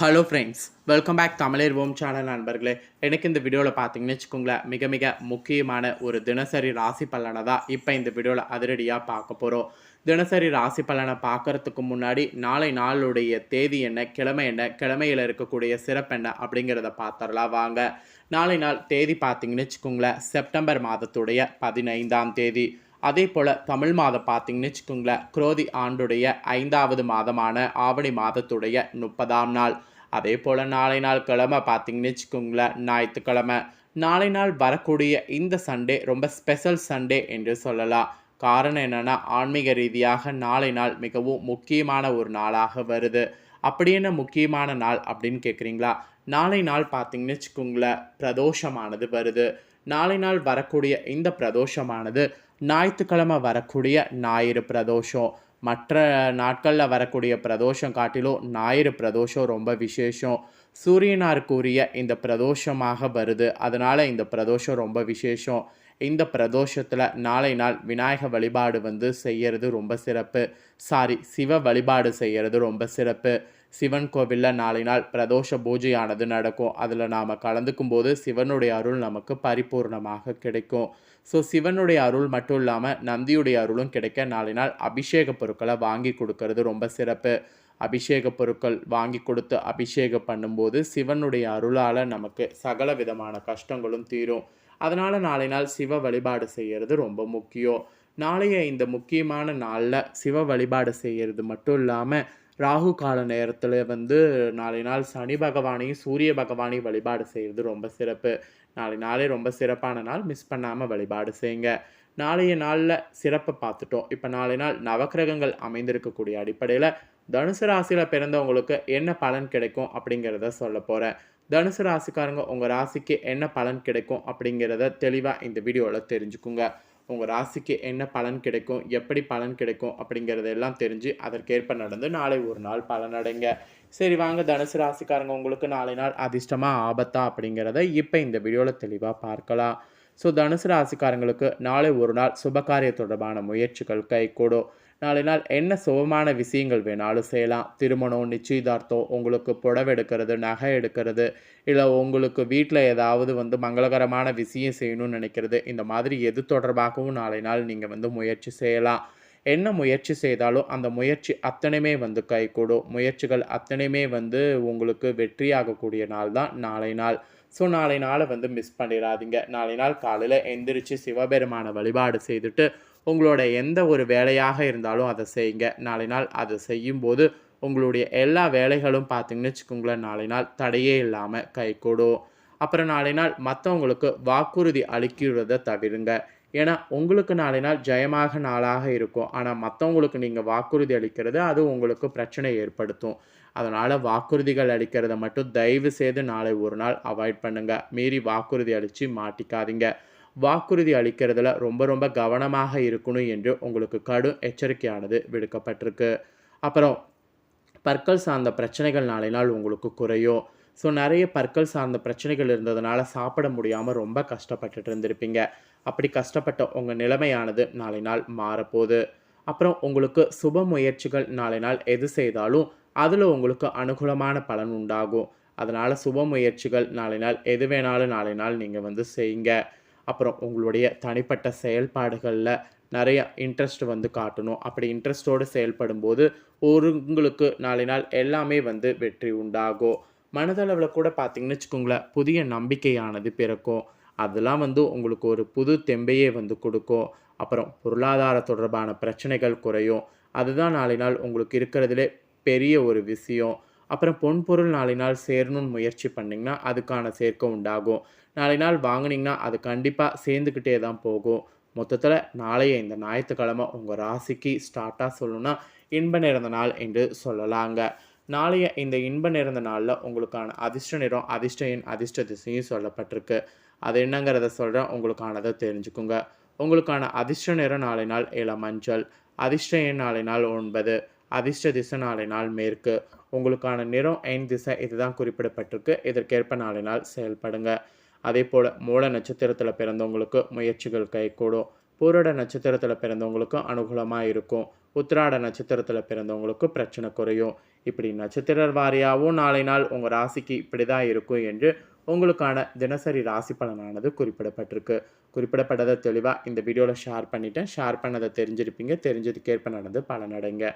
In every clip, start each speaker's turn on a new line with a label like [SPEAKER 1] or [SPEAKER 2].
[SPEAKER 1] Hello friends welcome back தமிழர் ஓம் channel நண்பர்களே. எனக்கு இந்த வீடியோவில் பார்த்தீங்கன்னு வச்சுக்கோங்களேன் மிக மிக முக்கியமான ஒரு தினசரி ராசி பலனை தான் இப்போ இந்த வீடியோவில் அதிரடியாக பார்க்க போகிறோம் தினசரி ராசி பலனை பார்க்கறதுக்கு முன்னாடி நாளை நாளுடைய தேதி என்ன கிழமை என்ன கிழமையில் இருக்கக்கூடிய சிறப்பு என்ன அப்படிங்கிறத பார்த்துடலாம் வாங்க. நாளை நாள் தேதி பார்த்தீங்கன்னு வச்சுக்கோங்களேன் செப்டம்பர் மாதத்துடைய பதினைந்தாம் தேதி. அதே போல் தமிழ் மாதம் பார்த்தீங்கன்னு வச்சுக்கோங்களேன் குரோதி ஆண்டுடைய ஐந்தாவது மாதமான ஆவணி மாதத்துடைய முப்பதாம் நாள். அதே போல் நாளை நாள் கிழமை பார்த்தீங்கன்னு வச்சுக்கோங்களேன் ஞாயிற்றுக்கிழமை. நாளை நாள் வரக்கூடிய இந்த சண்டே ரொம்ப ஸ்பெஷல் சண்டே என்று சொல்லலாம். காரணம் என்னென்னா ஆன்மீக ரீதியாக நாளை நாள் மிகவும் முக்கியமான ஒரு நாளாக வருது. அப்படி என்ன முக்கியமான நாள் அப்படின்னு கேட்குறீங்களா நாளை நாள் பார்த்தீங்கன்னு வச்சுக்கோங்களேன் பிரதோஷமானது வருது. நாளை நாள் வரக்கூடிய இந்த பிரதோஷமானது ஞாயிற்றுக்கிழமை வரக்கூடிய ஞாயிறு பிரதோஷம். மற்ற நாட்களில் வரக்கூடிய பிரதோஷம் காட்டிலும் ஞாயிறு பிரதோஷம் ரொம்ப விசேஷம். சூரியனாருக்குரிய இந்த பிரதோஷமாக வருது. அதனால் இந்த பிரதோஷம் ரொம்ப விசேஷம். இந்த பிரதோஷத்தில் நாளை நாள் விநாயக வழிபாடு வந்து செய்கிறது ரொம்ப சிறப்பு. சாரி சிவ வழிபாடு செய்கிறது ரொம்ப சிறப்பு. சிவன் கோவிலில் நாளை நாள் பிரதோஷ பூஜையானது நடக்கும். அதில் நாம் கலந்துக்கும் போது சிவனுடைய அருள் நமக்கு பரிபூர்ணமாக கிடைக்கும். ஸோ சிவனுடைய அருள் மட்டும் இல்லாமல் நந்தியுடைய அருளும் கிடைக்க நாளை நாள் அபிஷேக பொருட்களை வாங்கி கொடுக்கறது ரொம்ப சிறப்பு. அபிஷேக பொருட்கள் வாங்கி கொடுத்து அபிஷேகம் பண்ணும்போது சிவனுடைய அருளால் நமக்கு சகல விதமான கஷ்டங்களும் தீரும். அதனால் நாளை நாள் சிவ வழிபாடு செய்கிறது ரொம்ப முக்கியம். நாளைய இந்த முக்கியமான நாளில் சிவ வழிபாடு செய்கிறது மட்டும் இல்லாமல் ராகு கால நேரத்தில் வந்து நாளை நாள் சனி பகவானையும் சூரிய பகவானையும் வழிபாடு செய்கிறது ரொம்ப சிறப்பு. நாளை நாளே ரொம்ப சிறப்பான நாள். மிஸ் பண்ணாமல் வழிபாடு செய்யுங்க. நாளைய நாளில் சிறப்பை பார்த்துட்டோம். இப்போ நாளை நாள் நவக்கிரகங்கள் அமைந்திருக்கக்கூடிய அடிப்படையில் தனுசு ராசியில் பிறந்தவங்களுக்கு என்ன பலன் கிடைக்கும் அப்படிங்கிறத சொல்ல போகிறேன் தனுசு ராசிக்காரங்க உங்கள் ராசிக்கு என்ன பலன் கிடைக்கும் அப்படிங்கிறத தெளிவாக இந்த வீடியோவில் தெரிஞ்சுக்குங்க. உங்கள் ராசிக்கு என்ன பலன் கிடைக்கும் எப்படி பலன் கிடைக்கும் அப்படிங்கிறதெல்லாம் தெரிஞ்சு அதற்கேற்ப நடந்து நாளை ஒரு நாள் பலனடைங்க சரி வாங்க. தனுசு ராசிக்காரங்க உங்களுக்கு நாளை நாள் அதிர்ஷ்டமாக ஆபத்தா அப்படிங்கிறத இப்போ இந்த வீடியோவில் தெளிவாக பார்க்கலாம். ஸோ தனுசு ராசிக்காரங்களுக்கு நாளை ஒரு நாள் சுபகாரிய தொடர்பான முயற்சிகள் கைகூடும். நாளை நாள் என்ன சுபமான விஷயங்கள் வேணாலும் செய்யலாம். திருமணம் நிச்சயதார்த்தம் உங்களுக்கு புடவை எடுக்கிறது நகை எடுக்கிறது இல்லை உங்களுக்கு வீட்டில் ஏதாவது வந்து மங்களகரமான விஷயம் செய்யணும்னு நினைக்கிறது இந்த மாதிரி எது தொடர்பாகவும் நாளை நாள் நீங்கள் வந்து முயற்சி செய்யலாம். என்ன முயற்சி செய்தாலும் அந்த முயற்சி அத்தனையுமே வந்து கைகூடும். முயற்சிகள் அத்தனையுமே வந்து உங்களுக்கு வெற்றியாகக்கூடிய நாள் தான் நாளை நாள் ஸோ நாளை நாளை வந்து மிஸ் பண்ணிடாதீங்க. நாளை நாள் காலையில் எந்திரிச்சு சிவபெருமான வழிபாடு செய்துட்டு உங்களோட எந்த ஒரு வேலையாக இருந்தாலும் அதை செய்யுங்க. நாளை நாள் அதை செய்யும்போது உங்களுடைய எல்லா வேலைகளும் பார்த்தீங்கன்னு வச்சுக்கோங்களேன் நாளை நாள் தடையே இல்லாமல் கைகூடும் அப்புறம் நாளை நாள் மற்றவங்களுக்கு வாக்குறுதி அளிக்கிறத தவிருங்க. ஏன்னா உங்களுக்கு நாளை நாள் ஜெயமாக நாளாக இருக்கும். ஆனால் மற்றவங்களுக்கு நீங்கள் வாக்குறுதி அளிக்கிறது அது உங்களுக்கு பிரச்சனை ஏற்படுத்தும். அதனால் வாக்குறுதிகள் அளிக்கிறத மட்டும் தயவு செய்து நாளை ஒரு நாள் அவாய்ட் பண்ணுங்கள் மீறி வாக்குறுதி அளித்து மாட்டிக்காதீங்க. வாக்குறுதி அளிக்கிறதுல ரொம்ப ரொம்ப கவனமாக இருக்கணும் என்று உங்களுக்கு கடும் எச்சரிக்கையானது விடுக்கப்பட்டிருக்கு. அப்புறம் பற்கள் சார்ந்த பிரச்சனைகள் நாளை நாள் உங்களுக்கு குறையும் ஸோ நிறைய பற்கள் சார்ந்த பிரச்சனைகள் இருந்ததுனால சாப்பிட முடியாமல் ரொம்ப கஷ்டப்பட்டுட்டு இருந்திருப்பீங்க. அப்படி கஷ்டப்பட்ட உங்கள் நிலைமையானது நாளை நாள் மாறப்போகுது. அப்புறம் உங்களுக்கு சுப முயற்சிகள் நாளை நாள் எது செய்தாலும் அதில் உங்களுக்கு அனுகூலமான பலன் உண்டாகும். அதனால் சுப முயற்சிகள் நாளை நாள் எது வேணாலும் நாளை நாள் நீங்கள் வந்து செய்யுங்க. அப்புறம் உங்களுடைய தனிப்பட்ட செயல்பாடுகளில் நிறைய இன்ட்ரெஸ்ட் வந்து காட்டணும். அப்படி இன்ட்ரெஸ்ட்டோடு செயல்படும் போது ஒரு உங்களுக்கு நாளை நாள் எல்லாமே வந்து வெற்றி உண்டாகும். மனதளவில் கூட பார்த்தீங்கன்னு வச்சுக்கோங்களேன் புதிய நம்பிக்கையானது பிறக்கும். அதெல்லாம் வந்து உங்களுக்கு ஒரு புது தெம்பையே வந்து கொடுக்கும். அப்புறம் பொருளாதார தொடர்பான பிரச்சனைகள் குறையும். அதுதான் நாளை நாள் உங்களுக்கு இருக்கிறதுலே பெரிய ஒரு விஷயம். அப்புறம் பொன்பொருள் நாளை நாள் சேரணும்னு முயற்சி பண்ணிங்கன்னா அதுக்கான சேர்க்கை உண்டாகும். நாளை நாள் வாங்கினீங்கன்னா அது கண்டிப்பாக சேர்ந்துக்கிட்டே தான் போகும். மொத்தத்தில் நாளைய இந்த ஞாயிற்றுக்கிழமை உங்கள் ராசிக்கு ஸ்டார்ட்டாக சொல்லணும்னா இன்ப நிறந்த நாள் என்று சொல்லலாங்க. நாளைய இந்த இன்ப நிறந்த நாளில் உங்களுக்கான அதிர்ஷ்ட நிறம் அதிர்ஷ்ட எண் அதிர்ஷ்ட திசையும் சொல்லப்பட்டிருக்கு. அது என்னங்கிறத சொல்கிறேன் உங்களுக்கானதை தெரிஞ்சுக்குங்க. உங்களுக்கான அதிர்ஷ்ட நிறம் நாளை நாள் இளமஞ்சள் அதிர்ஷ்ட எண் நாளை நாள் ஒன்பது அதிர்ஷ்ட திசை நாளை நாள் மேற்கு. உங்களுக்கான நிறம் எண் திசை இதுதான் குறிப்பிடப்பட்டிருக்கு. இதற்கேற்ப நாளை நாள் செயல்படுங்க. அதே போல் மூல நட்சத்திரத்தில் பிறந்தவங்களுக்கு முயற்சிகள் கைகூடும். பூரட நட்சத்திரத்தில் பிறந்தவங்களுக்கும் அனுகூலமாக இருக்கும். உத்திராட நட்சத்திரத்தில் பிறந்தவங்களுக்கு பிரச்சனை குறையும். இப்படி நட்சத்திர வாரியாகவும் நாளை நாள் உங்கள் ராசிக்கு இப்படி தான் இருக்கும் என்று உங்களுக்கான தினசரி ராசி பலனானது குறிப்பிடப்பட்டிருக்கு. குறிப்பிடப்பட்டதை தெளிவாக இந்த வீடியோவில் ஷேர் பண்ணிட்டேன். ஷேர் பண்ணதை தெரிஞ்சிருப்பீங்க. தெரிஞ்சதுக்கேற்ப நடந்து பலனடைங்க.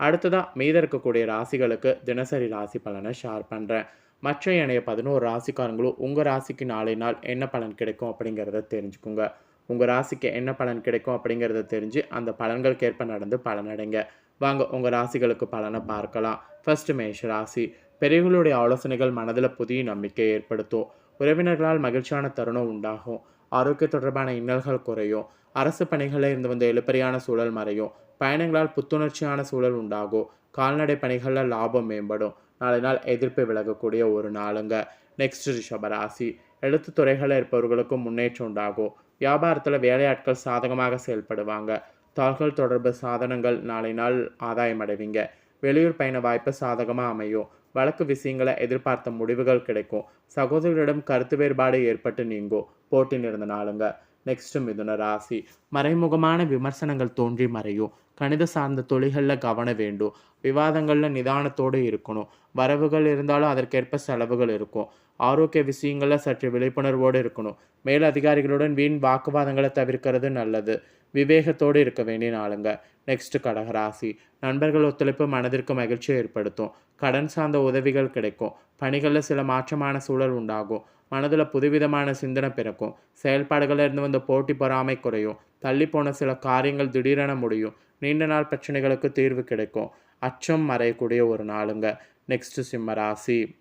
[SPEAKER 1] அடுத்ததாக மீத இருக்கக்கூடிய ராசிகளுக்கு தினசரி ராசி பலனை ஷேர் பண்ணுறேன் மற்ற இணைய பதினோரு ராசிக்காரங்களும் உங்கள் ராசிக்கு நாளை நாள் என்ன பலன் கிடைக்கும் அப்படிங்கிறத தெரிஞ்சுக்குங்க. உங்கள் ராசிக்கு என்ன பலன் கிடைக்கும் அப்படிங்கிறத தெரிஞ்சு அந்த பலன்களுக்கேற்ப நடந்து பலனடைங்க வாங்க உங்கள் ராசிகளுக்கு பலனை பார்க்கலாம். ஃபர்ஸ்ட் மேஷ ராசி. பெரியவர்களுடைய ஆலோசனைகள் மனதில் புதிய நம்பிக்கை ஏற்படுத்தும். உறவினர்களால் மகிழ்ச்சியான தருணம் உண்டாகும். ஆரோக்கிய தொடர்பான இன்னல்கள் குறையும். அரசு பணிகளில் இருந்து வந்த எழுப்பறியான சூழல் மறையும். பயணங்களால் புத்துணர்ச்சியான சூழல் உண்டாகும். கால்நடை பணிகளில் லாபம் மேம்படும். நாளை நாள் எதிர்ப்பு விலகக்கூடிய ஒரு நாளுங்க. நெக்ஸ்ட் ரிஷபராசி எழுத்து துறைகளில் இருப்பவர்களுக்கும் முன்னேற்றம் உண்டாகும். வியாபாரத்தில் வேலையாட்கள் சாதகமாக செயல்படுவாங்க. தகவல் தொடர்பு சாதனங்கள் நாளை நாள் ஆதாயம் அடைவீங்க. வெளியூர் பயண வாய்ப்பு சாதகமாக அமையும். வழக்கு விஷயங்களை எதிர்பார்த்த முடிவுகள் கிடைக்கும். சகோதரர்களிடம் கருத்து வேறுபாடு ஏற்பட்டு நீங்கும். போட்டி நிறந்த நாளுங்க. நெக்ஸ்ட் மிதுன ராசி. மறைமுகமான விமர்சனங்கள் தோன்றி மறையும். கணித சார்ந்த தொழில்களில் கவனம் வேண்டும். விவாதங்களில் நிதானத்தோடு இருக்கணும். வரவுகள் இருந்தாலும் அதற்கேற்ப செலவுகள் இருக்கும். ஆரோக்கிய விஷயங்களில் சற்று விழிப்புணர்வோடு இருக்கணும். மேல் அதிகாரிகளுடன் வீண் வாக்குவாதங்களை தவிர்க்கிறது நல்லது. விவேகத்தோடு இருக்க வேண்டிய நாளுங்க. நெக்ஸ்ட் கடகராசி. நண்பர்கள் ஒத்துழைப்பு மனதிற்கு மகிழ்ச்சியை ஏற்படுத்தும். கடன் சார்ந்த உதவிகள் கிடைக்கும். பணிகளில் சில மாற்றமான சூழல் உண்டாகும். மனதில் புதுவிதமான சிந்தனை பிறக்கும். செயல்பாடுகளில் இருந்து வந்த போட்டி பொறாமை குறையும். தள்ளி போன சில காரியங்கள் திடீரென முடியும். நீண்ட நாள் பிரச்சனைகளுக்கு தீர்வு கிடைக்கும். அச்சம் மறையக்கூடிய ஒரு நாளுங்க. நெக்ஸ்ட் சிம்ம ராசி.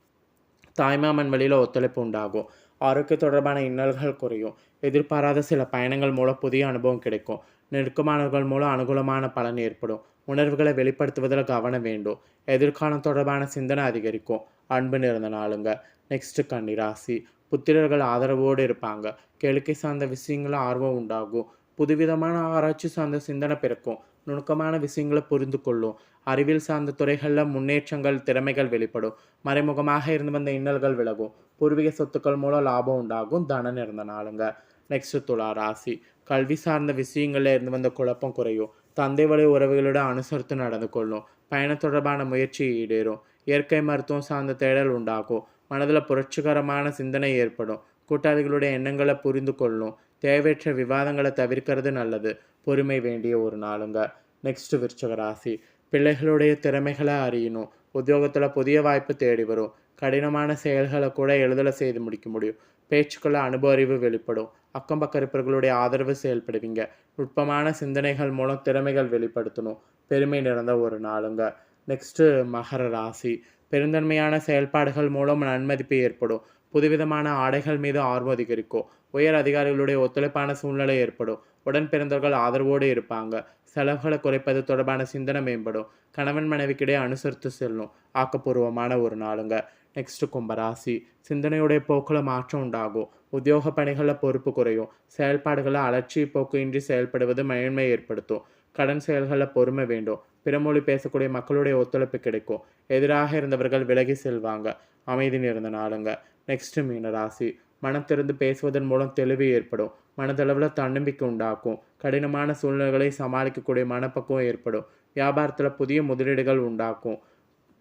[SPEAKER 1] தாய்மாமன் வழியில் ஒத்துழைப்பு உண்டாகும். ஆரோக்கிய தொடர்பான இன்னல்கள் குறையும். எதிர்பாராத சில பயணங்கள் மூலம் புதிய அனுபவம் கிடைக்கும். நெருக்கமானவர்கள் மூலம் அனுகூலமான பலன் ஏற்படும். உணர்வுகளை வெளிப்படுத்துவதில் கவனம் வேண்டும். எதிர்காலம் தொடர்பான சிந்தனை அதிகரிக்கும். அன்பு நிறந்த நாளுங்க. நெக்ஸ்ட் கன்னிராசி புத்திரர்கள் ஆதரவோடு இருப்பாங்க. கேளிக்கை சார்ந்த விஷயங்களும் ஆர்வம் உண்டாகும். புதுவிதமான ஆராய்ச்சி சார்ந்த சிந்தனை பிறக்கும். நுணுக்கமான விஷயங்களை புரிந்து கொள்ளும். அறிவியல் சார்ந்த துறைகளில் முன்னேற்றங்கள் திறமைகள் வெளிப்படும். மறைமுகமாக இருந்து வந்த இன்னல்கள் விலகும். பூர்வீக சொத்துக்கள் மூலம் லாபம் உண்டாகும். தனம் இருந்த நாளுங்க. நெக்ஸ்ட் துலா ராசி. கல்வி சார்ந்த விஷயங்களில் இருந்து வந்த குழப்பம் குறையும். தந்தை வழி உறவுகளோட அனுசரித்து நடந்து கொள்ளும். பயண தொடர்பான முயற்சி ஈடேறும். இயற்கை மருத்துவம் சார்ந்த தேடல் உண்டாகும். மனதில் புரட்சிகரமான சிந்தனை ஏற்படும். கூட்டாளிகளுடைய எண்ணங்களை புரிந்து கொள்ளும். தேவையற்ற விவாதங்களை தவிர்க்கிறது நல்லது. பொறுமை வேண்டிய ஒரு நாளுங்க. நெக்ஸ்ட் விருச்சக ராசி பிள்ளைகளுடைய திறமைகளை அறியணும். உத்தியோகத்தில் புதிய வாய்ப்பு தேடி வரும். கடினமான செயல்களை கூட எளிதில் செய்து முடிக்க முடியும். பேச்சுக்களை அனுபவ அறிவு வெளிப்படும். அக்கம் பக்கம் இருப்பவர்களுடைய ஆதரவு செயல்படுவீங்க. நுட்பமான சிந்தனைகள் மூலம் திறமைகள் வெளிப்படுத்தணும். பெருமை நிறைந்த ஒரு நாளுங்க. நெக்ஸ்ட்டு மகர ராசி. பெருந்தன்மையான செயல்பாடுகள் மூலம் நன்மதிப்பு ஏற்படும். புதுவிதமான ஆடைகள் மீது ஆர்வம் அதிகரிக்கும். உயர் அதிகாரிகளுடைய ஒத்துழைப்பான சூழ்நிலை ஏற்படும். உடன் பிறந்தவர்கள் ஆதரவோடு இருப்பாங்க. செலவுகளை குறைப்பது தொடர்பான சிந்தனை மேம்படும். கணவன் மனைவிக்கிடையே அனுசரித்து செல்லும். ஆக்கப்பூர்வமான ஒரு நாளுங்க. நெக்ஸ்ட் கும்பராசி. சிந்தனையுடைய போக்கில் மாற்றம் உண்டாகும். உத்தியோக பணிகளில் பொறுப்பு குறையும். செயல்பாடுகளை அலட்சிய போக்கு இன்றி செயல்படுவது மேன்மை ஏற்படுத்தும். கடன் செயல்களில் பொறுமை வேண்டும். பிறமொழி பேசக்கூடிய மக்களுடைய ஒத்துழைப்பு கிடைக்கும். எதிராக இருந்தவர்கள் விலகி செல்வாங்க. அமைதி நிறந்த நாளுங்க. நெக்ஸ்ட் மீனராசி. மனம் திறந்து பேசுவதன் மூலம் தெளிவு ஏற்படும். மனதளவில் தன்னம்பிக்கை உண்டாக்கும். கடினமான சூழ்நிலைகளை சமாளிக்கக்கூடிய மனப்பக்குவம் ஏற்படும். வியாபாரத்தில் புதிய முதலீடுகள் உண்டாக்கும்.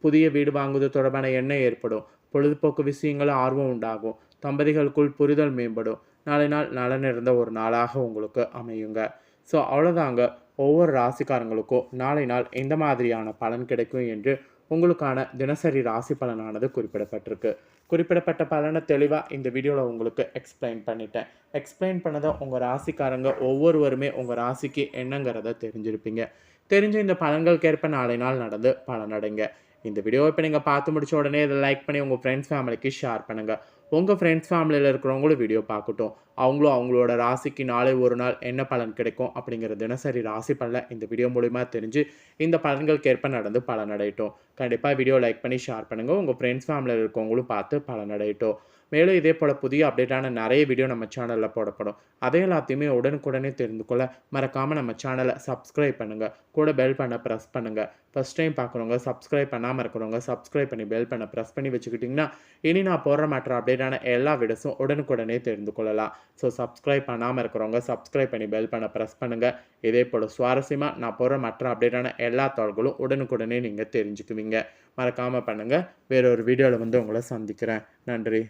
[SPEAKER 1] புதிய வீடு வாங்குவது தொடர்பான எண்ணம் ஏற்படும். பொழுதுபோக்கு விஷயங்கள் ஆர்வம் உண்டாகும். தம்பதிகளுக்குள் புரிதல் மேம்படும். நாளை நாள் நலன் இருந்த ஒரு நாளாக உங்களுக்கு அமையுங்க. ஸோ அவ்வளோதாங்க ஒவ்வொரு ராசிக்காரங்களுக்கும் நாளை நாள் எந்த மாதிரியான பலன் கிடைக்கும் என்று உங்களுக்கான தினசரி ராசி பலனானது குறிப்பிடப்பட்டிருக்கு. குறிப்பிடப்பட்ட பலனை தெளிவாக இந்த வீடியோவில் உங்களுக்கு எக்ஸ்பிளைன் பண்ணிட்டேன். எக்ஸ்பிளைன் பண்ணதை உங்கள் ராசிக்காரங்க ஒவ்வொருவருமே உங்கள் ராசிக்கு என்னங்கிறத தெரிஞ்சிருப்பீங்க. தெரிஞ்ச இந்த பலன்களுக்கேற்ப நாளை நாள் நடந்து பலனடைங்க. இந்த வீடியோவை இப்போ நீங்கள் பார்த்து முடிச்ச உடனே இதை லைக் பண்ணி உங்கள் ஃப்ரெண்ட்ஸ் ஃபேமிலிக்கு ஷேர் பண்ணுங்கள் உங்கள் ஃப்ரெண்ட்ஸ் ஃபேமிலியில் இருக்கிறவங்களும் வீடியோ பார்க்கட்டும். அவங்களும் அவங்களோட ராசிக்கு நாளை ஒரு நாள் என்ன பலன் கிடைக்கும் அப்படிங்கிற தினசரி ராசி பலனை இந்த வீடியோ மூலிமா தெரிஞ்சு இந்த பலன்களுக்கேற்ப நடந்து பலனடையட்டும். கண்டிப்பாக வீடியோ லைக் பண்ணி ஷேர் பண்ணுங்கள் உங்கள் ஃப்ரெண்ட்ஸ் ஃபேமிலியில் இருக்கவங்களும் பார்த்து பலனடையட்டும். மேலும் இதே போல் புதிய அப்டேட்டான நிறைய வீடியோ நம்ம சேனலில் போடப்படும். அதை எல்லாத்தையுமே உடனுக்குடனே தெரிந்து கொள்ள மறக்காமல் நம்ம சேனலை சப்ஸ்கிரைப் பண்ணுங்கள் கூட பெல் பண்ண ப்ரெஸ் பண்ணுங்கள் ஃபஸ்ட் டைம் பார்க்குறவங்க சப்ஸ்கிரைப் பண்ணாமல் இருக்கிறவங்க சப்ஸ்கிரைப் பண்ணி பெல் பண்ண ப்ரெஸ் பண்ணி வச்சுக்கிட்டிங்கன்னா இனி நான் போடுற மற்ற அப்டேட்டான எல்லா வீடியோஸும் உடனுக்குடனே தெரிந்து கொள்ளலாம். ஸோ சப்ஸ்கிரைப் பண்ணாமல் இருக்கிறவங்க சப்ஸ்கிரைப் பண்ணி பெல் பண்ண ப்ரெஸ் பண்ணுங்கள் இதே போல் சுவாரஸ்யமாக நான் போடுற மற்ற அப்டேட்டான எல்லா தகவல்களும் உடனுக்குடனே நீங்கள் தெரிஞ்சுக்குவீங்க. மறக்காமல் பண்ணுங்கள் வேறொரு வீடியோவில் வந்து உங்களை சந்திக்கிறேன். நன்றி.